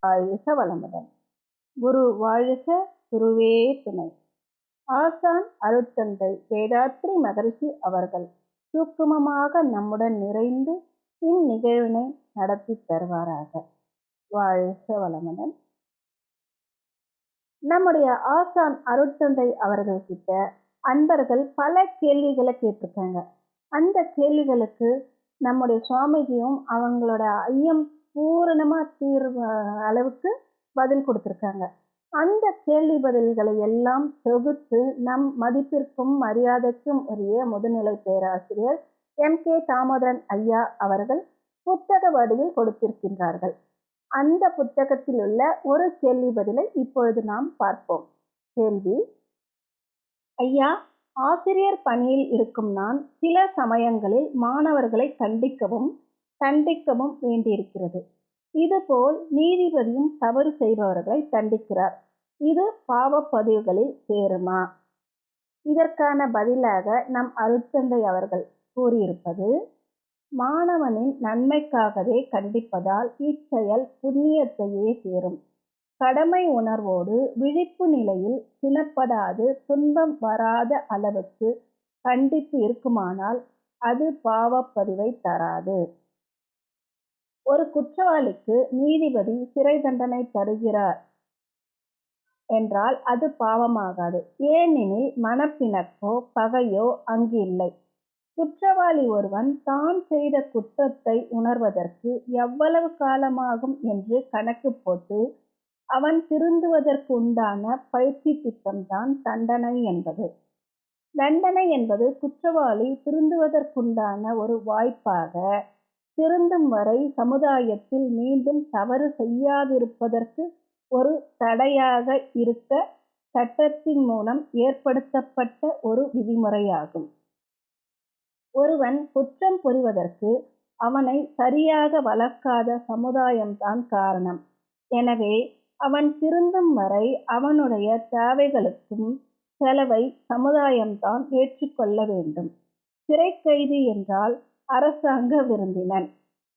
வாழ்க வளமுடன். குரு வாழ்க குருவே துணை. ஆசான் அருட்தந்தை வேதாத்ரி மகரிஷி அவர்கள் சூக்குமமாக நம்முடன் நிறைந்து இந்நிகழ்வினை நடத்தி தருவாராக. வாழ்க வளமுடன். நம்முடைய ஆசான் அருட்தந்தை அவர்கள் கிட்ட அன்பர்கள் பல கேள்விகளை கேட்டிருக்காங்க. அந்த கேள்விகளுக்கு நம்முடைய சுவாமிஜியும் அவங்களோட ஐயம் பூரணமாக தீர்வு அளவுக்கு பதில் கொடுத்துருக்காங்க. அந்த கேள்வி பதில்களை எல்லாம் தொகுத்து நம் மதிப்பிற்கும் மரியாதைக்கும் உரிய முதுநிலை பேராசிரியர் எம். கே. தாமோதரன் ஐயா அவர்கள் புத்தக வடிவில் கொடுத்திருக்கின்றார்கள். அந்த புத்தகத்தில் உள்ள ஒரு கேள்வி பதிலை இப்பொழுது நாம் பார்ப்போம். கேள்வி ஐயா ஆசிரியர் பணியில் இருக்கும் நான் சில சமயங்களில் மாணவர்களை கண்டிக்கவும் தண்டிக்கவும் வேண்டியிருக்கிறது. இதுபோல் நீதிபதியும் தவறு செய்பவர்களை தண்டிக்கிறார். இது பாவப்பதிவுகளில் சேருமா? இதற்கான பதிலாக நம் அருட்தந்தை அவர்கள் கூறியிருப்பது மாணவனின் நன்மைக்காகவே கண்டிப்பதால் இச்செயல் புண்ணியத்தையே சேரும். கடமை உணர்வோடு விழிப்பு நிலையில் சினப்படாது துன்பம் வராத அளவுக்கு கண்டிப்பு இருக்குமானால் அது பாவப்பதிவை தராது. ஒரு குற்றவாளிக்கு நீதிபதி சிறை தண்டனை தருகிறார் என்றால் அது பாவமாகாது. ஏனெனில் மனப்பிணக்கோ பகையோ அங்கு இல்லை. குற்றவாளி ஒருவன் தான் செய்த குற்றத்தை உணர்வதற்கு எவ்வளவு காலமாகும் என்று கணக்கு போட்டு அவன் திருந்துவதற்கு உண்டான பயிற்சி திட்டம்தான் தண்டனை என்பது. தண்டனை என்பது குற்றவாளி திருந்துவதற்குண்டான ஒரு வாய்ப்பாக திருந்தும் வரை சமுதாயத்தில் மீண்டும் தவறு செய்யாதிருப்பதற்கு ஒரு தடையாக இருக்க சட்டத்தின் மூலம் ஏற்படுத்தப்பட்ட ஒரு விதிமுறையாகும். ஒருவன் குற்றம் புரிவதற்கு அவனை சரியாக வளர்க்காத சமுதாயம்தான் காரணம். எனவே அவன் திருந்தும் வரை அவனுடைய தேவைகளுக்கும் செலவை சமுதாயம்தான் ஏற்றுக்கொள்ள வேண்டும். சிறை கைது என்றால் அரசாங்க விருந்தினன்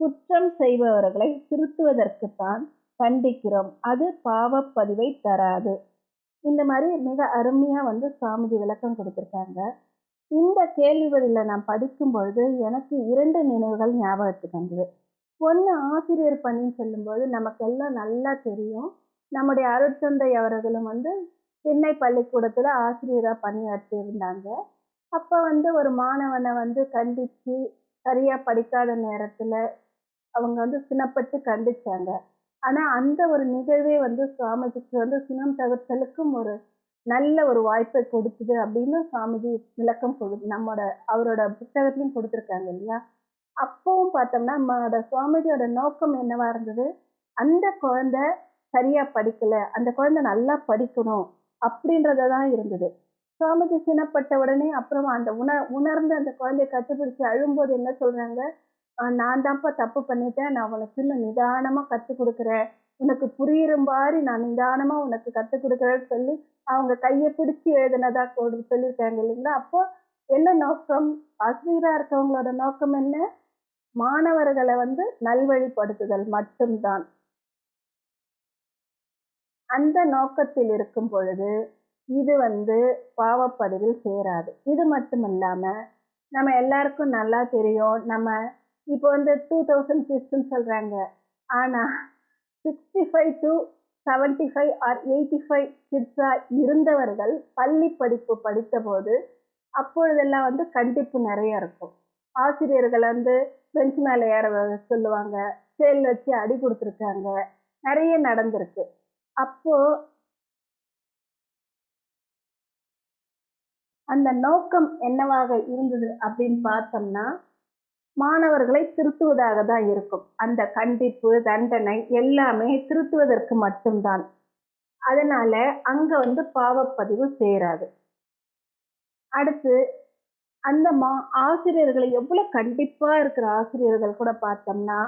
குற்றம் செய்பவர்களை திருத்துவதற்குத்தான் கண்டிக்கிறோம் அது பாவப்பதிவை தராது. இந்த மாதிரி மிக அருமையாக வந்து சாமிஜி விளக்கம் கொடுத்துருக்காங்க. இந்த கேள்வி பதிலில் நான் படிக்கும் பொழுது எனக்கு இரண்டு நினைவுகள் ஞாபகத்துக்கு வந்தது. ஒன்று ஆசிரியர் பணின்னு சொல்லும்போது நமக்கெல்லாம் நல்லா தெரியும். நம்முடைய அருட்தந்தை அவர்களும் வந்து சென்னை பள்ளிக்கூடத்தில் ஆசிரியராக பணியாற்றி இருந்தாங்க. அப்போ வந்து ஒரு மாணவனை வந்து கண்டித்து சரியாக படிக்காத நேரத்தில் அவங்க வந்து சினப்பட்டு கண்டிச்சாங்க. ஆனால் அந்த ஒரு நிகழ்வே வந்து சுவாமிஜிக்கு வந்து சினம் தவிர்த்தலுக்கும் ஒரு நல்ல ஒரு வாய்ப்பை கொடுத்தது அப்படின்னு சுவாமிஜி விளக்கம் கொடு நம்மளோட அவரோட புத்தகத்திலையும் கொடுத்துருக்காங்க இல்லையா? அப்பவும் பார்த்தோம்னா நம்மளோட சுவாமிஜியோட நோக்கம் என்னவா இருந்தது? அந்த குழந்தை சரியா படிக்கல அந்த குழந்தை நல்லா படிக்கணும் அப்படின்றத தான் இருந்தது. சுவாமிஜி சினப்பட்ட உடனே அப்புறமா அந்த உண உணர்ந்து அந்த குழந்தைய கட்டுப்பிடிச்சு அழும்போது என்ன சொல்றாங்க? நான் தான்ப்பா தப்பு பண்ணிட்டேன். நான் உனக்கு இன்னும் நிதானமா கற்றுக் கொடுக்குறேன். உனக்கு புரியுற மாதிரி நான் நிதானமா உனக்கு கற்றுக் கொடுக்குறேன்னு சொல்லி அவங்க கையை பிடிச்சி எழுதினதா கொடு சொல்லியிருக்காங்க இல்லைங்களா? அப்போ என்ன நோக்கம்? ஆசிரியராக இருக்கவங்களோட நோக்கம் என்ன? மாணவர்களை வந்து நல்வழிப்படுத்துதல் மட்டும்தான். அந்த நோக்கத்தில் இருக்கும் பொழுது இது வந்து பாவப்பதிவில் சேராது. இது மட்டும் இல்லாமல் நம்ம எல்லாருக்கும் நல்லா தெரியும். நம்ம இப்போ வந்து டூ தௌசண்ட் கிட்ஸ்ன்னு சொல்கிறாங்க ஆனால் sixty five to seventy five or eighty five கிட்ஸாக இருந்தவர்கள் பள்ளி படிப்பு படித்தபோது அப்பொழுதெல்லாம் வந்து கண்டிப்பு நிறைய இருக்கும். ஆசிரியர்கள் வந்து பெஞ்ச் மேலே ஏற வ- சொல்லுவாங்க. சேல் வச்சு அடி கொடுத்துருக்காங்க. நிறைய நடந்திருக்கு. அப்போ அந்த நோக்கம் என்னவாக இருந்தது அப்படின்னு பார்த்தோம்னா மாணவர்களை திருத்துவதாக தான் இருக்கும். அந்த கண்டிப்பு தண்டனை எல்லாமே திருத்துவதற்கு மட்டும்தான். அதனால அங்க வந்து பாவப்பதிவு சேராது. அடுத்து அந்த மா ஆசிரியர்களை எவ்வளவு கண்டிப்பா இருக்கிற ஆசிரியர்கள் கூட பார்த்தோம்னா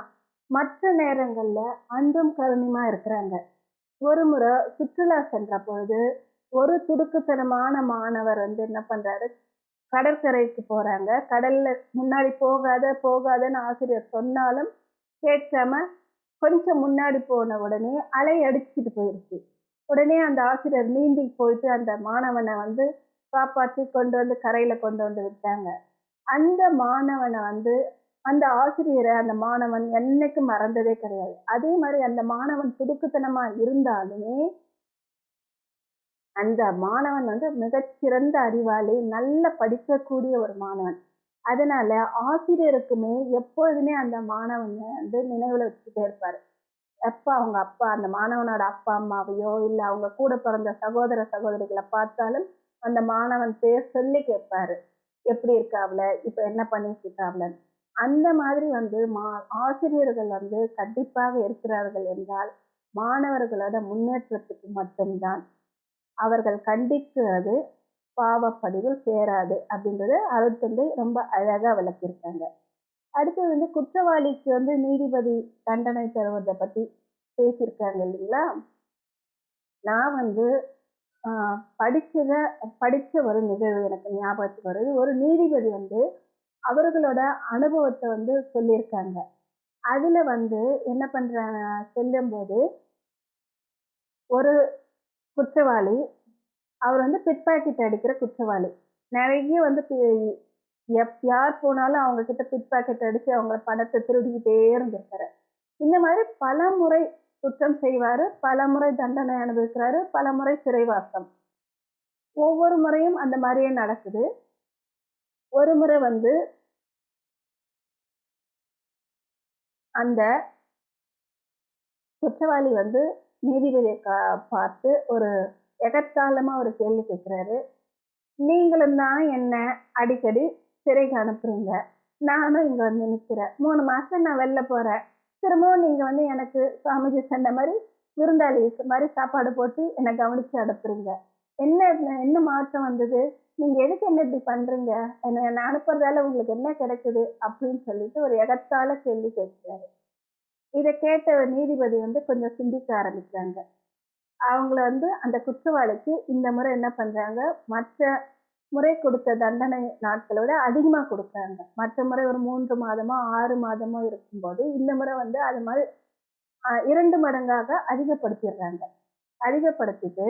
மற்ற நேரங்கள்ல அன்பும் கருணையுமா இருக்கிறாங்க. ஒரு முறை சுற்றுலா சென்ற பொழுது ஒரு துடுக்குத்தனமான மாணவர் வந்து என்ன பண்றாரு? கடற்கரைக்கு போறாங்க. கடல்ல முன்னாடி போகாத போகாதன்னு ஆசிரியர் சொன்னாலும் கேட்காம கொஞ்சம் முன்னாடி போன உடனே அலை அடிச்சுக்கிட்டு போயிடுச்சு உடனே அந்த ஆசிரியர் நீந்தி போயிட்டு அந்த மாணவனை வந்து காப்பாற்றி கொண்டு வந்து கரையில கொண்டு வந்து விட்டாங்க. அந்த மாணவனை வந்து அந்த ஆசிரியரை அந்த மாணவன் என்னைக்கும் மறந்ததே கிடையாது. அதே மாதிரி அந்த மாணவன் துடுக்குத்தனமா இருந்தாலுமே அந்த மாணவன் வந்து மிகச்சிறந்த அறிவாளி நல்ல படிக்கக்கூடிய ஒரு மாணவன். அதனால ஆசிரியருக்குமே எப்பொழுதுமே அந்த மாணவனை வந்து நினைவுல வச்சுக்கிட்டே இருப்பாரு. எப்ப அவங்க அப்பா அந்த மாணவனோட அப்பா அம்மாவையோ இல்ல அவங்க கூட பிறந்த சகோதர சகோதரிகளை பார்த்தாலும் அந்த மாணவன் பேர் சொல்லி கேட்பாரு. எப்படி இருக்காவில? இப்ப என்ன பண்ணிட்டு இருக்காவில அந்த மாதிரி வந்து மா ஆசிரியர்கள் வந்து கண்டிப்பாக இருக்கிறார்கள் என்றால் மாணவர்களோட முன்னேற்றத்துக்கு மட்டும்தான். அவர்கள் கண்டிக்கிறது பாவப்படிவில் சேராது அப்படின்றத அருட்தந்தை ரொம்ப அழகாக விளக்கியிருக்காங்க. அடுத்தது வந்து குற்றவாளிக்கு வந்து நீதிபதி தண்டனை தருவதை பற்றி பேசியிருக்காங்க இல்லைங்களா? நான் வந்து படிச்சத படித்த ஒரு நிகழ்வு எனக்கு ஞாபகத்துக்கு வருது. ஒரு நீதிபதி வந்து அவர்களோட அனுபவத்தை வந்து சொல்லியிருக்காங்க. அதுல வந்து என்ன பண்ணுற சொல்லும்போது ஒரு குற்றவாளி அவர் வந்து பிட்பாக்கெட் அடிக்கிற குற்றவாளி. நிறைய வந்து எப் யார் போனாலும் அவங்க கிட்ட பிட்பாக்கெட் அடிச்சு அவங்க பணத்தை திருடிக்கிட்டே இருந்திருக்காரு. இந்த மாதிரி பல முறை குற்றம் செய்வாரு பல முறை தண்டனை அனுபவிக்கிறாரு பல முறை சிறைவாசம் ஒவ்வொரு முறையும் அந்த மாதிரியே நடக்குது. ஒரு முறை வந்து அந்த குற்றவாளி வந்து நீதிபதியை கா- பார்த்து ஒரு எகத்தாளமா ஒரு கேள்வி கேட்குறாரு. நீங்களும் தான் என்ன அடிக்கடி சிறைக்கு அனுப்புறீங்க? நானும் இங்கே வந்து நிற்கிறேன் மூணு மாதம் நான் வெளில போகிறேன் திரும்பவும் நீங்கள் வந்து எனக்கு சுவாமிஜி சொன்ன மாதிரி விருந்தாளி மாதிரி சாப்பாடு போட்டு என்னை கவனித்து அனுப்புறீங்க. என்ன என்ன மாற்றம் வந்தது? நீங்க எதுக்கு என்ன இப்படி பண்றீங்க? என்ன அனுப்புறதால உங்களுக்கு என்ன கிடைக்குது? அப்படின்னு சொல்லிட்டு ஒரு எகத்தால கேள்வி கேட்கிறாரு. இதை கேட்ட நீதிபதி வந்து கொஞ்சம் சிந்திக்க ஆரம்பிக்கிறாங்க. அவங்கள வந்து அந்த குற்றவாளிக்கு இந்த முறை என்ன பண்றாங்க? மற்ற முறை கொடுத்த தண்டனை நாட்களை விட அதிகமா கொடுக்குறாங்க. மற்ற முறை ஒரு மூன்று மாதமோ ஆறு மாதமோ இருக்கும்போது இந்த முறை வந்து அது மாதிரி இரண்டு மடங்காக அதிகப்படுத்திடுறாங்க. அதிகப்படுத்திட்டு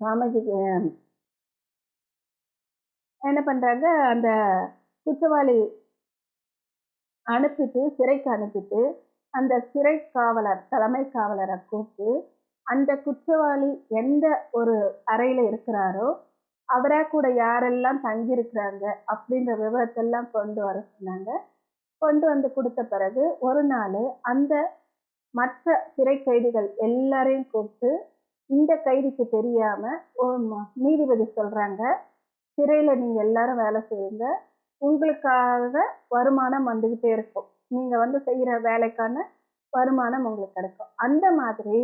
சுவாமிஜி என்ன பண்ணுறாங்க அந்த குற்றவாளி அனுப்பிட்டு சிறைக்கு அனுப்பிட்டு அந்த சிறை காவலர் தலைமை காவலரை கூப்பிட்டு அந்த குற்றவாளி எந்த ஒரு அறையில் இருக்கிறாரோ அவரா கூட யாரெல்லாம் தங்கியிருக்கிறாங்க அப்படின்ற விவரத்தெல்லாம் கொண்டு வர சொன்னாங்க. கொண்டு வந்து கொடுத்த பிறகு ஒரு நாள் அந்த மற்ற சிறை கைதிகள் எல்லாரையும் கூப்பிட்டு இந்த கைதிக்கு தெரியாம நீதிபதி சொல்றாங்க சிறையில நீங்க எல்லாரும் வேலை செய்யுங்க. உங்களுக்காக வருமானம் வந்துகிட்டே இருக்கும். நீங்க வந்து செய்யற வேலைக்கான வருமானம் உங்களுக்கு கிடைக்கும். அந்த மாதிரி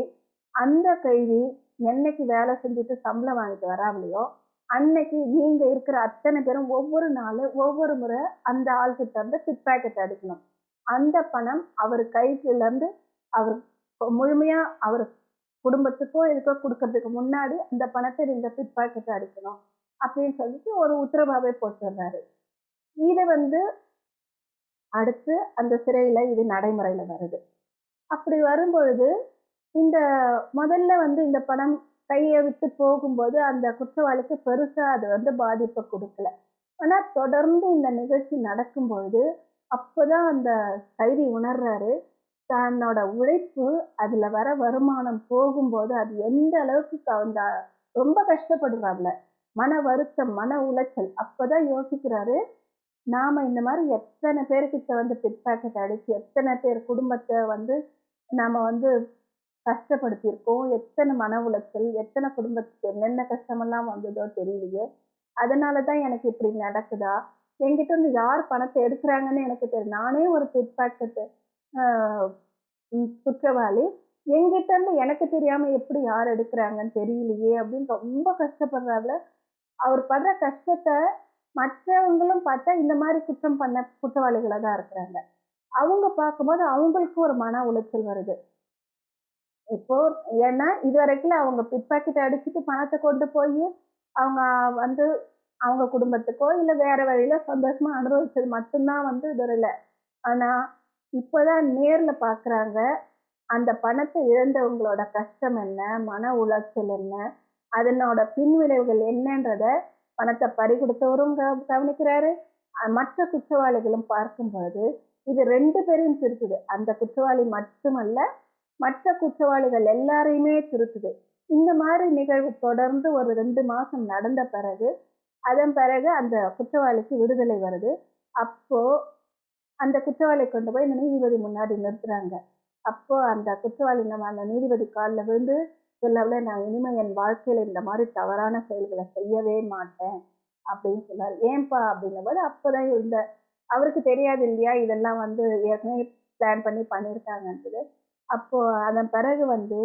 அந்த கைதி என்னைக்கு வேலை செஞ்சுட்டு சம்பளம் வாங்கிட்டு வராமலையோ அன்னைக்கு நீங்க இருக்கிற அத்தனை பேரும் ஒவ்வொரு நாளும் ஒவ்வொரு முறை அந்த ஆள்கிட்ட இருந்து பிட் பேக்கெட் அடிக்கணும். அந்த பணம் அவர் கைக்குள்ள இருந்து அவர் முழுமையா அவர் குடும்பத்துக்கோ இதுக்கோ கொடுக்கறதுக்கு முன்னாடி அந்த பணத்தை நீங்க பிட் பேக்கெட் அடிக்கணும். அப்படின்னு சொல்லிட்டு ஒரு உத்தரவாவே போட்டுடுறாரு. இது வந்து அடுத்து அந்த சிறையில இது நடைமுறையில வருது. அப்படி வரும்பொழுது இந்த முதல்ல வந்து இந்த பணம் கையை விட்டு போகும்போது அந்த குற்றவாளிக்கு பெருசா அது வந்து பாதிப்பை கொடுக்கல. ஆனா தொடர்ந்து இந்த நிகழ்ச்சி நடக்கும்பொழுது அப்போதான் அந்த கைதி உணர்றாரு தன்னோட உழைப்பு அதுல வர வருமானம் போகும்போது அது எந்த அளவுக்கு அந்த ரொம்ப கஷ்டப்படுறாப்ல. மன வருத்தம் மன உளைச்சல். அப்போதான் யோசிக்கிறாரு நாம இந்த மாதிரி எத்தனை பேர்கிட்ட வந்து பிட்பேக்கெட் அடிச்சு எத்தனை பேர் குடும்பத்தை வந்து நாம வந்து கஷ்டப்படுத்தியிருக்கோம் எத்தனை மன உளைச்சல் எத்தனை குடும்பத்துக்கு என்னென்ன கஷ்டமெல்லாம் வந்ததோ தெரியலையே. அதனால தான் எனக்கு இப்படி நடக்குதா? என்கிட்ட இருந்து யார் பணத்தை எடுக்கிறாங்கன்னு எனக்கு தெரியும் நானே ஒரு பிட் குற்றவாளி. என்கிட்ட இருந்து எனக்கு தெரியாம எப்படி யார் எடுக்கிறாங்கன்னு தெரியலையே அப்படின்னு ரொம்ப கஷ்டப்படுறாங்க அவர் படுற கஷ்டத்தை மற்றவங்களும் பார்த்தா இந்த மாதிரி குற்றம் பண்ண குற்றவாளிகளாக தான் இருக்கிறாங்க. அவங்க பார்க்கும்போது அவங்களுக்கு ஒரு மன உளைச்சல் வருது. இப்போ ஏன்னா இது வரைக்கும் அவங்க பிட்பாக்கெட் அடிச்சுட்டு பணத்தை கொண்டு போய் அவங்க வந்து அவங்க குடும்பத்துக்கோ இல்லை வேற வழியில சந்தோஷமா அனுபவிச்சது மட்டும்தான் வந்து இதுல ஆனா இப்போதான் நேர்ல பாக்குறாங்க. அந்த பணத்தை இழந்தவங்களோட கஷ்டம் என்ன? மன உளைச்சல் என்ன? அதனோட பின்விளைவுகள் என்னன்றத பணத்தை பறி கொடுத்தவரும் கவ- கவனிக்கிறாரு மற்ற குற்றவாளிகளும் பார்க்கும்போது இது ரெண்டு பேரையும் திருத்துது. அந்த குற்றவாளி மட்டுமல்ல மற்ற குற்றவாளிகள் எல்லாரையுமே திருத்துது. இந்த மாதிரி நிகழ்வு தொடர்ந்து ஒரு ரெண்டு மாசம் நடந்த பிறகு அதன் பிறகு அந்த குற்றவாளிக்கு விடுதலை வருது. அப்போ அந்த குற்றவாளி கொண்டு போய் இந்த நீதிபதி முன்னாடி நிறுத்துறாங்க. அப்போ அந்த குற்றவாளி நம்ம அந்த நீதிபதி காலில் விழுந்து சொல்லவில்லை நான் இனிமேல் என் வாழ்க்கையில் இந்த மாதிரி தவறான செயல்களை செய்யவே மாட்டேன் அப்படின்னு சொன்னார். ஏன்பா அப்படின்னும் போது அப்போதான் இந்த அவருக்கு தெரியாது இல்லையா? இதெல்லாம் வந்து ஏற்கனவே பிளான் பண்ணி பண்ணியிருக்காங்கன்றது அப்போ அதன் பிறகு வந்து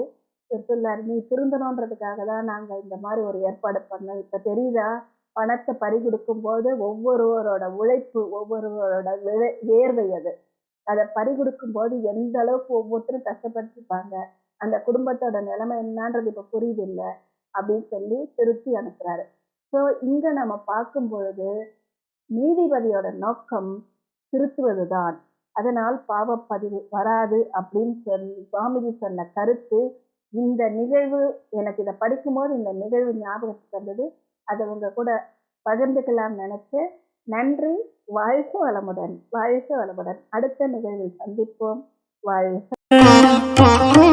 சொல்லார் நீ திருந்தணுன்றதுக்காக தான் நாங்கள் இந்த மாதிரி ஒரு ஏற்பாடு பண்ணோம். இப்போ தெரியுதா? பணத்தை பறி ஒவ்வொருவரோட உழைப்பு ஒவ்வொருவரோட விழை வேர்வை அது. அதை பறி கொடுக்கும் எந்த அளவுக்கு ஒவ்வொருத்தரும் கஷ்டப்பட்டிருப்பாங்க. அந்த குடும்பத்தோட நிலைமை என்னன்றது இப்போ புரியுது இல்லை அப்படின்னு சொல்லி திருத்தி அனுப்புறாரு. ஸோ இங்க நம்ம பார்க்கும் பொழுது நீதிபதியோட நோக்கம் திருத்துவதுதான். அதனால் பாவப்பதிவு வராது அப்படின்னு சொல்லி சுவாமிஜி சொன்ன கருத்து இந்த நிகழ்வு எனக்கு இதை படிக்கும்போது இந்த நிகழ்வு ஞாபகத்துக்கு வந்தது. அதை உங்க கூட பகிர்ந்துக்கலாம் நினைச்சு நன்றி வாழ்க வளமுடன் வாழ்க வளமுடன். அடுத்த நிகழ்வில் சந்திப்போம். வாழ்க.